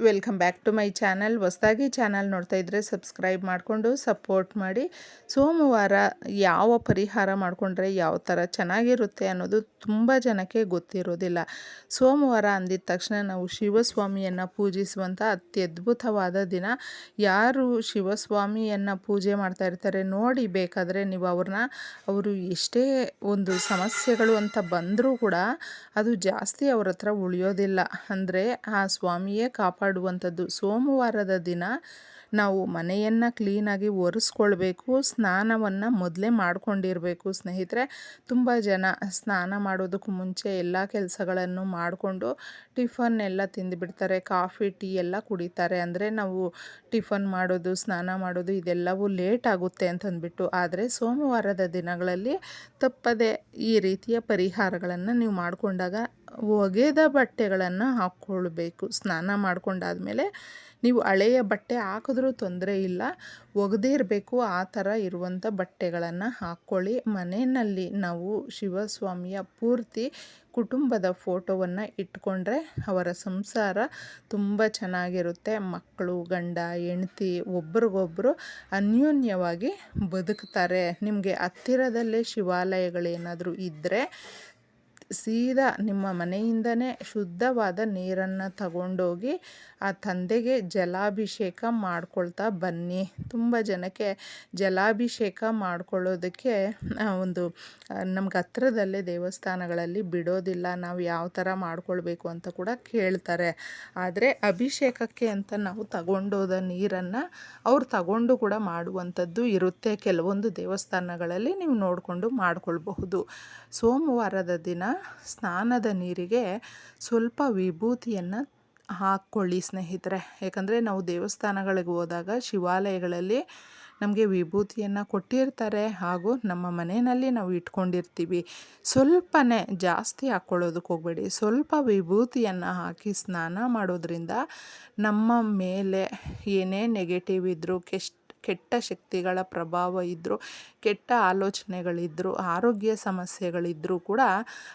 Welcome back to my channel. ಹೊಸ್ದಾಗಿ channel ನೋಡ್ತಾ ಇದ್ದರೆ ಸಬ್ಸ್ಕ್ರೈಬ್ ಮಾಡಿಕೊಂಡು ಸಪೋರ್ಟ್ ಮಾಡಿ. ಸೋಮವಾರ ಯಾವ ಪರಿಹಾರ ಮಾಡಿಕೊಂಡ್ರೆ ಯಾವ ಥರ ಚೆನ್ನಾಗಿರುತ್ತೆ ಅನ್ನೋದು ತುಂಬ ಜನಕ್ಕೆ ಗೊತ್ತಿರೋದಿಲ್ಲ. ಸೋಮವಾರ ಅಂದಿದ ತಕ್ಷಣ ನಾವು ಶಿವಸ್ವಾಮಿಯನ್ನು ಪೂಜಿಸುವಂಥ ಅತ್ಯದ್ಭುತವಾದ ದಿನ. ಯಾರು ಶಿವಸ್ವಾಮಿಯನ್ನು ಪೂಜೆ ಮಾಡ್ತಾ ಇರ್ತಾರೆ ನೋಡಿ ಬೇಕಾದರೆ ನೀವು ಅವ್ರನ್ನ, ಅವರು ಎಷ್ಟೇ ಒಂದು ಸಮಸ್ಯೆಗಳು ಅಂತ ಬಂದರೂ ಕೂಡ ಅದು ಜಾಸ್ತಿ ಅವ್ರ ಹತ್ರ ಉಳಿಯೋದಿಲ್ಲ. ಅಂದರೆ ಆ ಸ್ವಾಮಿಯೇ ಕಾಪಾಡುವಂಥದ್ದು. ಸೋಮವಾರದ ದಿನ ನಾವು ಮನೆಯನ್ನು ಕ್ಲೀನಾಗಿ ಒರೆಸ್ಕೊಳ್ಬೇಕು, ಸ್ನಾನವನ್ನು ಮೊದಲೇ ಮಾಡ್ಕೊಂಡಿರಬೇಕು. ಸ್ನೇಹಿತರೆ, ತುಂಬ ಜನ ಸ್ನಾನ ಮಾಡೋದಕ್ಕೂ ಮುಂಚೆ ಎಲ್ಲ ಕೆಲಸಗಳನ್ನು ಮಾಡಿಕೊಂಡು ಟಿಫನ್ ಎಲ್ಲ ತಿಂದುಬಿಡ್ತಾರೆ. ಕಾಫಿ, ಟೀ ಎಲ್ಲ ಕುಡಿತಾರೆ. ಅಂದರೆ ನಾವು ಟಿಫನ್ ಮಾಡೋದು, ಸ್ನಾನ ಮಾಡೋದು ಇದೆಲ್ಲವೂ ಲೇಟ್ ಆಗುತ್ತೆ ಅಂತಂದ್ಬಿಟ್ಟು. ಆದರೆ ಸೋಮವಾರದ ದಿನಗಳಲ್ಲಿ ತಪ್ಪದೆ ಈ ರೀತಿಯ ಪರಿಹಾರಗಳನ್ನು ನೀವು ಮಾಡಿಕೊಂಡಾಗ ಒಗೆದ ಬಟ್ಟೆಗಳನ್ನು ಹಾಕ್ಕೊಳ್ಬೇಕು. ಸ್ನಾನ ಮಾಡ್ಕೊಂಡಾದಮೇಲೆ ನೀವು ಹಳೆಯ ಬಟ್ಟೆ ಹಾಕಿದ್ರೂ ತೊಂದರೆ ಇಲ್ಲ. ಒಗೆದೇ ಇರಬೇಕು, ಆ ಥರ ಇರುವಂಥ ಬಟ್ಟೆಗಳನ್ನು ಹಾಕ್ಕೊಳ್ಳಿ. ಮನೆಯಲ್ಲಿ ನಾವು ಶಿವಸ್ವಾಮಿಯ ಪೂರ್ತಿ ಕುಟುಂಬದ ಫೋಟೋವನ್ನು ಇಟ್ಕೊಂಡ್ರೆ ಅವರ ಸಂಸಾರ ತುಂಬ ಚೆನ್ನಾಗಿರುತ್ತೆ. ಮಕ್ಕಳು, ಗಂಡ, ಹೆಂಡ್ತಿ ಒಬ್ರಿಗೊಬ್ಬರು ಅನ್ಯೋನ್ಯವಾಗಿ ಬದುಕ್ತಾರೆ. ನಿಮಗೆ ಹತ್ತಿರದಲ್ಲೇ ಶಿವಾಲಯಗಳೇನಾದರೂ ಇದ್ದರೆ ಸೀದಾ ನಿಮ್ಮ ಮನೆಯಿಂದನೇ ಶುದ್ಧವಾದ ನೀರನ್ನು ತಗೊಂಡೋಗಿ ಆ ತಂದೆಗೆ ಜಲಾಭಿಷೇಕ ಮಾಡ್ಕೊಳ್ತಾ ಬನ್ನಿ. ತುಂಬ ಜನಕ್ಕೆ ಜಲಾಭಿಷೇಕ ಮಾಡ್ಕೊಳ್ಳೋದಕ್ಕೆ ಒಂದು ನಮ್ಗೆ ಹತ್ರದಲ್ಲೇ ದೇವಸ್ಥಾನಗಳಲ್ಲಿ ಬಿಡೋದಿಲ್ಲ, ನಾವು ಯಾವ ಥರ ಮಾಡ್ಕೊಳ್ಬೇಕು ಅಂತ ಕೂಡ ಕೇಳ್ತಾರೆ. ಆದರೆ ಅಭಿಷೇಕಕ್ಕೆ ಅಂತ ನಾವು ತಗೊಂಡೋದ ನೀರನ್ನು ಅವ್ರು ತಗೊಂಡು ಕೂಡ ಮಾಡುವಂಥದ್ದು ಇರುತ್ತೆ. ಕೆಲವೊಂದು ದೇವಸ್ಥಾನಗಳಲ್ಲಿ ನೀವು ನೋಡಿಕೊಂಡು ಮಾಡಿಕೊಳ್ಬಹುದು. ಸೋಮವಾರದ ದಿನ ಸ್ನಾನದ ನೀರಿಗೆ ಸ್ವಲ್ಪ ವಿಭೂತಿಯನ್ನು ಹಾಕ್ಕೊಳ್ಳಿ ಸ್ನೇಹಿತರೆ. ಯಾಕಂದರೆ ನಾವು ದೇವಸ್ಥಾನಗಳಿಗೆ ಹೋದಾಗ ಶಿವಾಲಯಗಳಲ್ಲಿ ನಮಗೆ ವಿಭೂತಿಯನ್ನು ಕೊಟ್ಟಿರ್ತಾರೆ ಹಾಗೂ ನಮ್ಮ ಮನೆಯಲ್ಲಿ ನಾವು ಇಟ್ಕೊಂಡಿರ್ತೀವಿ. ಸ್ವಲ್ಪನೇ ಜಾಸ್ತಿ ಹಾಕ್ಕೊಳ್ಳೋದಕ್ಕೆ ಹೋಗಬೇಡಿ. ಸ್ವಲ್ಪ ವಿಭೂತಿಯನ್ನು ಹಾಕಿ ಸ್ನಾನ ಮಾಡೋದ್ರಿಂದ ನಮ್ಮ ಮೇಲೆ ಏನೇ ನೆಗೆಟಿವ್ ಇದ್ದರೂ ಕೆಸ್ಟ್ ಕೆಟ್ಟ ಶಕ್ತಿಗಳ ಪ್ರಭಾವ ಇದ್ದರೂ ಕೆಟ್ಟ ಆಲೋಚನೆಗಳಿದ್ದರೂ ಆರೋಗ್ಯ ಸಮಸ್ಯೆಗಳಿದ್ದರೂ ಕೂಡ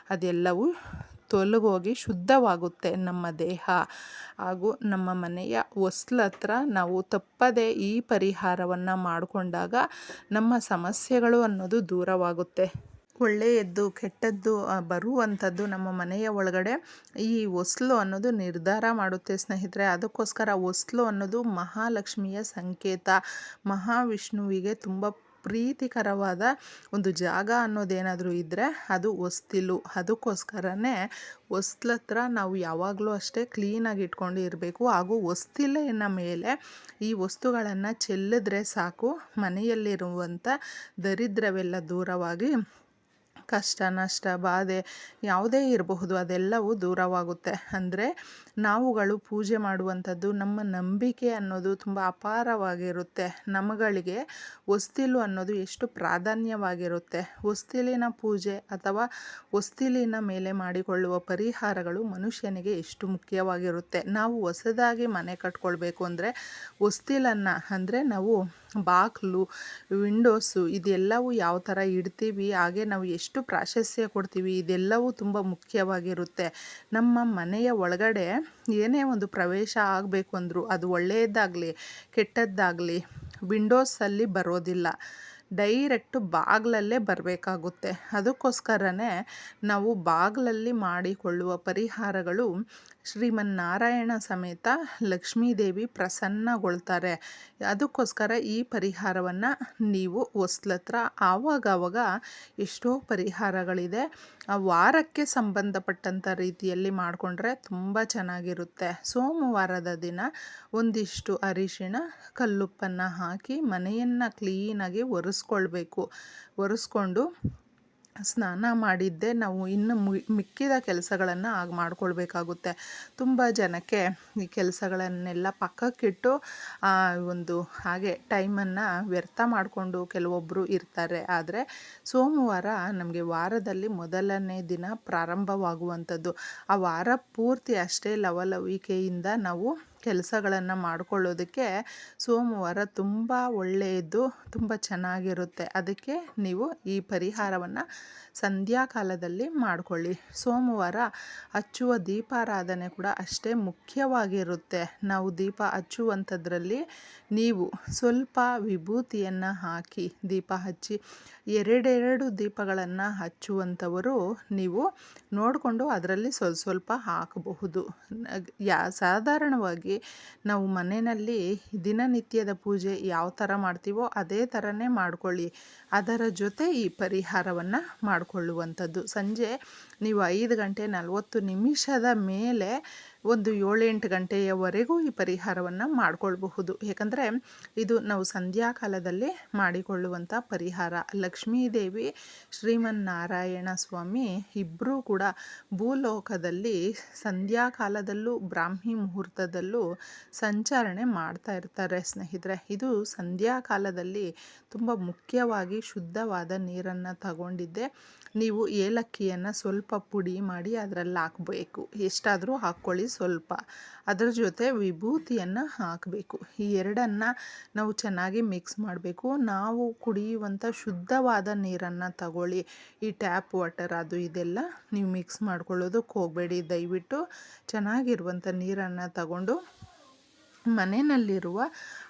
ಅದೆಲ್ಲವೂ ತೊಲಗೋಗಿ ಶುದ್ಧವಾಗುತ್ತೆ ನಮ್ಮ ದೇಹ. ಹಾಗೂ ನಮ್ಮ ಮನೆಯ ಹೊಸ್ಲತ್ರ ನಾವು ತಪ್ಪದೆ ಈ ಪರಿಹಾರವನ್ನು ಮಾಡಿಕೊಂಡಾಗ ನಮ್ಮ ಸಮಸ್ಯೆಗಳು ಅನ್ನೋದು ದೂರವಾಗುತ್ತೆ. ಒಳ್ಳೆಯದ್ದು, ಕೆಟ್ಟದ್ದು ಬರುವಂಥದ್ದು ನಮ್ಮ ಮನೆಯ ಒಳಗಡೆ ಈ ಒಸ್ಲು ಅನ್ನೋದು ನಿರ್ಧಾರ ಮಾಡುತ್ತೆ ಸ್ನೇಹಿತರೆ. ಅದಕ್ಕೋಸ್ಕರ ಒಸ್ಲು ಅನ್ನೋದು ಮಹಾಲಕ್ಷ್ಮಿಯ ಸಂಕೇತ. ಮಹಾವಿಷ್ಣುವಿಗೆ ತುಂಬ ಪ್ರೀತಿಕರವಾದ ಒಂದು ಜಾಗ ಅನ್ನೋದೇನಾದರೂ ಇದ್ದರೆ ಅದು ಹೊಸ್ತಿಲು ಅದಕ್ಕೋಸ್ಕರನೇ ಹೊಸ್ಲತ್ರ ನಾವು ಯಾವಾಗಲೂ ಅಷ್ಟೇ ಕ್ಲೀನಾಗಿ ಇಟ್ಕೊಂಡು ಇರಬೇಕು ಹಾಗೂ ಹೊಸ್ತಿಲಿನ ಮೇಲೆ ಈ ವಸ್ತುಗಳನ್ನು ಚೆಲ್ಲಿದ್ರೆ ಸಾಕು. ಮನೆಯಲ್ಲಿರುವಂಥ ದರಿದ್ರವೆಲ್ಲ ದೂರವಾಗಿ ಕಷ್ಟ, ನಷ್ಟ, ಬಾಧೆ ಯಾವುದೇ ಇರಬಹುದು, ಅದೆಲ್ಲವೂ ದೂರವಾಗುತ್ತೆ. ಅಂದರೆ ನಾವುಗಳು ಪೂಜೆ ಮಾಡುವಂಥದ್ದು ನಮ್ಮ ನಂಬಿಕೆ ಅನ್ನೋದು ತುಂಬ ಅಪಾರವಾಗಿರುತ್ತೆ. ನಮಗಳಿಗೆ ಹೊಸ್ತಿಲು ಅನ್ನೋದು ಎಷ್ಟು ಪ್ರಾಧಾನ್ಯವಾಗಿರುತ್ತೆ. ಹೊಸ್ತಿಲಿನ ಪೂಜೆ ಅಥವಾ ಹೊಸ್ತಿಲಿನ ಮೇಲೆ ಮಾಡಿಕೊಳ್ಳುವ ಪರಿಹಾರಗಳು ಮನುಷ್ಯನಿಗೆ ಎಷ್ಟು ಮುಖ್ಯವಾಗಿರುತ್ತೆ. ನಾವು ಹೊಸದಾಗಿ ಮನೆ ಕಟ್ಕೊಳ್ಬೇಕು ಅಂದರೆ ಹೊಸ್ತಿಲನ್ನು, ಅಂದರೆ ನಾವು ಬಾಗಿಲು ವಿಂಡೋಸು ಇದೆಲ್ಲವೂ ಯಾವ ಥರ ಇಡ್ತೀವಿ, ಹಾಗೆ ನಾವು ಎಷ್ಟು ಪ್ರಾಶಸ್ತ್ಯ ಕೊಡ್ತೀವಿ, ಇದೆಲ್ಲವೂ ತುಂಬ ಮುಖ್ಯವಾಗಿರುತ್ತೆ. ನಮ್ಮ ಮನೆಯ ಒಳಗಡೆ ಏನೇ ಒಂದು ಪ್ರವೇಶ ಆಗಬೇಕು ಅಂದರೂ ಅದು ಒಳ್ಳೆಯದಾಗಲಿ, ಕೆಟ್ಟದ್ದಾಗಲಿ, ವಿಂಡೋಸಲ್ಲಿ ಬರೋದಿಲ್ಲ. ಡೈರೆಕ್ಟು ಬಾಗಿಲಲ್ಲೇ ಬರಬೇಕಾಗುತ್ತೆ. ಅದಕ್ಕೋಸ್ಕರನೇ ನಾವು ಬಾಗಿಲಲ್ಲಿ ಮಾಡಿಕೊಳ್ಳುವ ಪರಿಹಾರಗಳು ಶ್ರೀಮನ್ನಾರಾಯಣ ಸಮೇತ ಲಕ್ಷ್ಮೀದೇವಿ ಪ್ರಸನ್ನಗೊಳ್ತಾರೆ. ಅದಕ್ಕೋಸ್ಕರ ಈ ಪರಿಹಾರವನ್ನು ನೀವು ಹೊಸ್ಲತ್ರ ಆವಾಗವಾಗ ಎಷ್ಟೋ ಪರಿಹಾರಗಳಿದೆ. ವಾರಕ್ಕೆ ಸಂಬಂಧಪಟ್ಟಂಥ ರೀತಿಯಲ್ಲಿ ಮಾಡಿಕೊಂಡ್ರೆ ತುಂಬ ಚೆನ್ನಾಗಿರುತ್ತೆ. ಸೋಮವಾರದ ದಿನ ಒಂದಿಷ್ಟು ಅರಿಶಿಣ, ಕಲ್ಲುಪ್ಪನ್ನು ಹಾಕಿ ಮನೆಯನ್ನು ಕ್ಲೀನಾಗಿ ಒರೆಸ್ಕೊಳ್ಬೇಕು. ಒರೆಸ್ಕೊಂಡು ಸ್ನಾನ ಮಾಡಿದ್ದೆ ನಾವು ಇನ್ನು ಮಿಕ್ಕಿದ ಕೆಲಸಗಳನ್ನು ಆಗ ಮಾಡಿಕೊಳ್ಬೇಕಾಗುತ್ತೆ. ತುಂಬ ಜನಕ್ಕೆ ಈ ಕೆಲಸಗಳನ್ನೆಲ್ಲ ಪಕ್ಕಕ್ಕಿಟ್ಟು ಒಂದು ಹಾಗೆ ಟೈಮನ್ನು ವ್ಯರ್ಥ ಮಾಡಿಕೊಂಡು ಕೆಲವೊಬ್ಬರು ಇರ್ತಾರೆ. ಆದರೆ ಸೋಮವಾರ ನಮಗೆ ವಾರದಲ್ಲಿ ಮೊದಲನೇ ದಿನ ಪ್ರಾರಂಭವಾಗುವಂಥದ್ದು. ಆ ವಾರ ಪೂರ್ತಿ ಅಷ್ಟೇ ಲವಲವಿಕೆಯಿಂದ ನಾವು ಕೆಲಸಗಳನ್ನು ಮಾಡಿಕೊಳ್ಳೋದಕ್ಕೆ ಸೋಮವಾರ ತುಂಬ ಒಳ್ಳೆಯದು ತುಂಬ ಚೆನ್ನಾಗಿರುತ್ತೆ. ಅದಕ್ಕೆ ನೀವು ಈ ಪರಿಹಾರವನ್ನು ಸಂಧ್ಯಾಕಾಲದಲ್ಲಿ ಮಾಡಿಕೊಳ್ಳಿ. ಸೋಮವಾರ ಹಚ್ಚುವ ದೀಪಾರಾಧನೆ ಕೂಡ ಅಷ್ಟೇ ಮುಖ್ಯವಾಗಿರುತ್ತೆ. ನಾವು ದೀಪ ಹಚ್ಚುವಂಥದ್ರಲ್ಲಿ ನೀವು ಸ್ವಲ್ಪ ವಿಭೂತಿಯನ್ನು ಹಾಕಿ ದೀಪ ಹಚ್ಚಿ, ಎರಡೆರಡು ದೀಪಗಳನ್ನು ಹಚ್ಚುವಂಥವರು ನೀವು ನೋಡಿಕೊಂಡು ಅದರಲ್ಲಿ ಸ್ವಲ್ಪ ಸ್ವಲ್ಪ ಹಾಕಬಹುದು. ಯಾ, ಸಾಧಾರಣವಾಗಿ ನಾವು ಮನೆಯಲ್ಲಿ ದಿನನಿತ್ಯದ ಪೂಜೆ ಯಾವ ಥರ ಮಾಡ್ತೀವೋ ಅದೇ ಥರನೇ ಮಾಡ್ಕೊಳ್ಳಿ. ಅದರ ಜೊತೆ ಈ ಪರಿಹಾರವನ್ನು ಮಾಡಿಕೊಳ್ಳುವಂಥದ್ದು. ಸಂಜೆ ನೀವು ಐದು ಗಂಟೆ ನಲವತ್ತು ನಿಮಿಷದ ಮೇಲೆ ಒಂದು ಏಳೆಂಟು ಗಂಟೆಯವರೆಗೂ ಈ ಪರಿಹಾರವನ್ನು ಮಾಡಿಕೊಳ್ಬಹುದು. ಏಕೆಂದರೆ ಇದು ನಾವು ಸಂಧ್ಯಾಕಾಲದಲ್ಲಿ ಮಾಡಿಕೊಳ್ಳುವಂಥ ಪರಿಹಾರ. ಲಕ್ಷ್ಮೀದೇವಿ, ಶ್ರೀಮನ್ನಾರಾಯಣ ಸ್ವಾಮಿ ಇಬ್ಬರೂ ಕೂಡ ಭೂಲೋಕದಲ್ಲಿ ಸಂಧ್ಯಾಕಾಲದಲ್ಲೂ, ಬ್ರಾಹ್ಮಿ ಮುಹೂರ್ತದಲ್ಲೂ ಸಂಚರಣೆ ಮಾಡ್ತಾ ಇರ್ತಾರೆ ಸ್ನೇಹಿತರೆ. ಇದು ಸಂಧ್ಯಾಕಾಲದಲ್ಲಿ ತುಂಬ ಮುಖ್ಯವಾಗಿ ಶುದ್ಧವಾದ ನೀರನ್ನು ತಗೊಂಡಿದ್ದೆ. ನೀವು ಏಲಕ್ಕಿಯನ್ನು ಸ್ವಲ್ಪ ಪುಡಿ ಮಾಡಿ ಅದರಲ್ಲಿ ಹಾಕಬೇಕು. ಎಷ್ಟಾದರೂ ಹಾಕ್ಕೊಳ್ಳಿ ಸ್ವಲ್ಪ ಅದರ ಜೊತೆ ವಿಭೂತಿಯನ್ನು ಹಾಕಬೇಕು. ಈ ಎರಡನ್ನು ನಾವು ಚೆನ್ನಾಗಿ ಮಿಕ್ಸ್ ಮಾಡಬೇಕು. ನಾವು ಕುಡಿಯುವಂಥ ಶುದ್ಧವಾದ ನೀರನ್ನು ತಗೊಳ್ಳಿ. ಈ ಟ್ಯಾಪ್ ವಾಟರ್ ಅದು ಇದೆಲ್ಲ ನೀವು ಮಿಕ್ಸ್ ಮಾಡ್ಕೊಳ್ಳೋದಕ್ಕೆ ಹೋಗಬೇಡಿ. ದಯವಿಟ್ಟು ಚೆನ್ನಾಗಿರುವಂಥ ನೀರನ್ನು ತಗೊಂಡು ಮನೆಯಲ್ಲಿರುವ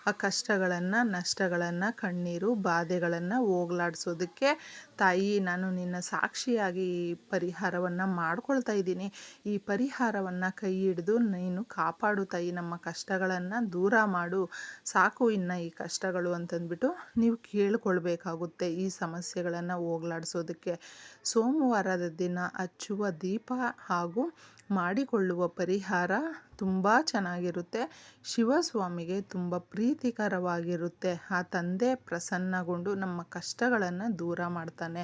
ಆ ಕಷ್ಟಗಳನ್ನು, ನಷ್ಟಗಳನ್ನು, ಕಣ್ಣೀರು, ಬಾಧೆಗಳನ್ನು ಹೋಗ್ಲಾಡ್ಸೋದಕ್ಕೆ ತಾಯಿ, ನಾನು ನಿನ್ನ ಸಾಕ್ಷಿಯಾಗಿ ಈ ಪರಿಹಾರವನ್ನು ಮಾಡ್ಕೊಳ್ತಾ ಇದ್ದೀನಿ. ಈ ಪರಿಹಾರವನ್ನು ಕೈ ಹಿಡಿದು ನೀನು ಕಾಪಾಡು ತಾಯಿ, ನಮ್ಮ ಕಷ್ಟಗಳನ್ನು ದೂರ ಮಾಡು. ಸಾಕು ಇನ್ನು ಈ ಕಷ್ಟಗಳು ಅಂತಂದ್ಬಿಟ್ಟು ನೀವು ಕೇಳ್ಕೊಳ್ಬೇಕಾಗುತ್ತೆ ಈ ಸಮಸ್ಯೆಗಳನ್ನು ಹೋಗ್ಲಾಡ್ಸೋದಕ್ಕೆ. ಸೋಮವಾರದ ದಿನ ಹಚ್ಚುವ ದೀಪ ಹಾಗೂ ಮಾಡಿಕೊಳ್ಳುವ ಪರಿಹಾರ ತುಂಬ ಚೆನ್ನಾಗಿರುತ್ತೆ. ಶಿವಸ್ವಾಮಿಗೆ ತುಂಬ ಪ್ರೀತಿಕರವಾಗಿರುತ್ತೆ. ಆ ತಂದೆ ಪ್ರಸನ್ನಗೊಂಡು ನಮ್ಮ ಕಷ್ಟಗಳನ್ನು ದೂರ ಮಾಡ್ತಾನೆ.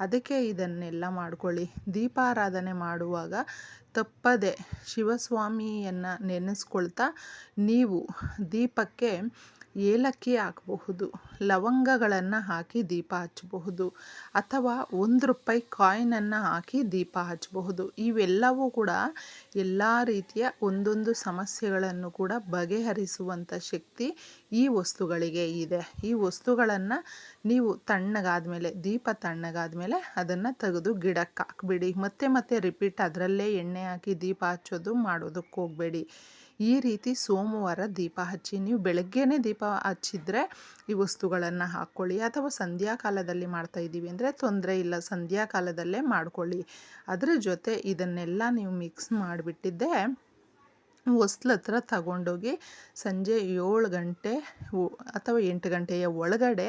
ಅದಕ್ಕೆ ಇದನ್ನೆಲ್ಲ ಮಾಡ್ಕೊಳ್ಳಿ. ದೀಪಾರಾಧನೆ ಮಾಡುವಾಗ ತಪ್ಪದೆ ಶಿವಸ್ವಾಮಿಯನ್ನು ನೆನೆಸ್ಕೊಳ್ತಾ ನೀವು ದೀಪಕ್ಕೆ ಏಲಕ್ಕಿ ಹಾಕಬಹುದು, ಲವಂಗಗಳನ್ನು ಹಾಕಿ ದೀಪ ಹಚ್ಚಬಹುದು, ಅಥವಾ ಒಂದು ರೂಪಾಯಿ ಕಾಯಿನನ್ನು ಹಾಕಿ ದೀಪ ಹಚ್ಚಬಹುದು. ಇವೆಲ್ಲವೂ ಕೂಡ ಎಲ್ಲ ರೀತಿಯ ಒಂದೊಂದು ಸಮಸ್ಯೆಗಳನ್ನು ಕೂಡ ಬಗೆಹರಿಸುವಂಥ ಶಕ್ತಿ ಈ ವಸ್ತುಗಳಿಗೆ ಇದೆ. ಈ ವಸ್ತುಗಳನ್ನು ನೀವು ತಣ್ಣಗಾದ ಮೇಲೆ ದೀಪ ತಣ್ಣಗಾದ ಮೇಲೆ ಅದನ್ನು ತೆಗೆದು ಗಿಡಕ್ಕೆ ಹಾಕ್ಬಿಡಿ. ಮತ್ತೆ ಮತ್ತೆ ರಿಪೀಟ್ ಅದರಲ್ಲೇ ಎಣ್ಣೆ ಹಾಕಿ ದೀಪ ಹಚ್ಚೋದು ಮಾಡೋದಕ್ಕೆ ಹೋಗಬೇಡಿ. ಈ ರೀತಿ ಸೋಮವಾರ ದೀಪ ಹಚ್ಚಿ, ನೀವು ಬೆಳಗ್ಗೆನೇ ದೀಪ ಹಚ್ಚಿದ್ರೆ ಈ ವಸ್ತುಗಳನ್ನು ಹಾಕ್ಕೊಳ್ಳಿ ಅಥವಾ ಸಂಧ್ಯಾಕಾಲದಲ್ಲಿ ಮಾಡ್ತಾ ಇದ್ದೀವಿ ಅಂದರೆ ತೊಂದರೆ ಇಲ್ಲ, ಸಂಧ್ಯಾಕಾಲದಲ್ಲೇ ಮಾಡ್ಕೊಳ್ಳಿ. ಅದರ ಜೊತೆ ಇದನ್ನೆಲ್ಲ ನೀವು ಮಿಕ್ಸ್ ಮಾಡಿಬಿಟ್ಟಿದ್ದೆ ಹೊಸ್ಲ ಹತ್ರ ತಗೊಂಡೋಗಿ ಸಂಜೆ ಏಳು ಗಂಟೆ ಅಥವಾ ಎಂಟು ಗಂಟೆಯ ಒಳಗಡೆ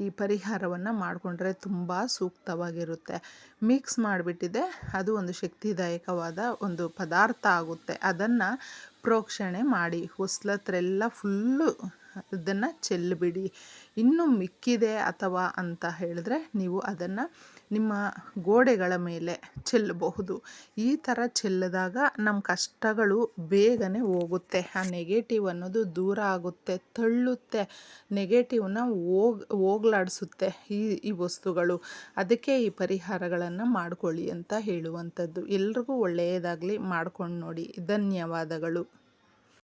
ಈ ಪರಿಹಾರವನ್ನು ಮಾಡಿಕೊಂಡ್ರೆ ತುಂಬ ಸೂಕ್ತವಾಗಿರುತ್ತೆ. ಮಿಕ್ಸ್ ಮಾಡಿಬಿಟ್ಟಿದೆ. ಅದು ಒಂದು ಶಕ್ತಿದಾಯಕವಾದ ಒಂದು ಪದಾರ್ಥ ಆಗುತ್ತೆ. ಅದನ್ನು ಪ್ರೋಕ್ಷಣೆ ಮಾಡಿ. ಹೊಸ್ಲತ್ರೆಲ್ಲ ಫುಲ್ಲು ಅದನ್ನು ಚೆಲ್ಲಿಬಿಡಿ ಇನ್ನೂ ಮಿಕ್ಕಿದೆ ಅಥವಾ ಅಂತ ಹೇಳಿದ್ರೆ ನೀವು ಅದನ್ನು ನಿಮ್ಮ ಗೋಡೆಗಳ ಮೇಲೆ ಚೆಲ್ಲಬಹುದು. ಈ ಥರ ಚೆಲ್ಲಿದಾಗ ನಮ್ಮ ಕಷ್ಟಗಳು ಬೇಗನೆ ಹೋಗುತ್ತೆ. ಆ ನೆಗೆಟಿವ್ ಅನ್ನೋದು ದೂರ ಆಗುತ್ತೆ, ತಳ್ಳುತ್ತೆ. ನೆಗೆಟಿವ್ನ ಹೋಗ್, ಹೋಗ್ಲಾಡಿಸುತ್ತೆ ಈ ಈ ವಸ್ತುಗಳು. ಅದಕ್ಕೆ ಈ ಪರಿಹಾರಗಳನ್ನು ಮಾಡ್ಕೊಳ್ಳಿ ಅಂತ ಹೇಳುವಂಥದ್ದು. ಎಲ್ರಿಗೂ ಒಳ್ಳೆಯದಾಗಲಿ. ಮಾಡ್ಕೊಂಡು ನೋಡಿ. ಧನ್ಯವಾದಗಳು.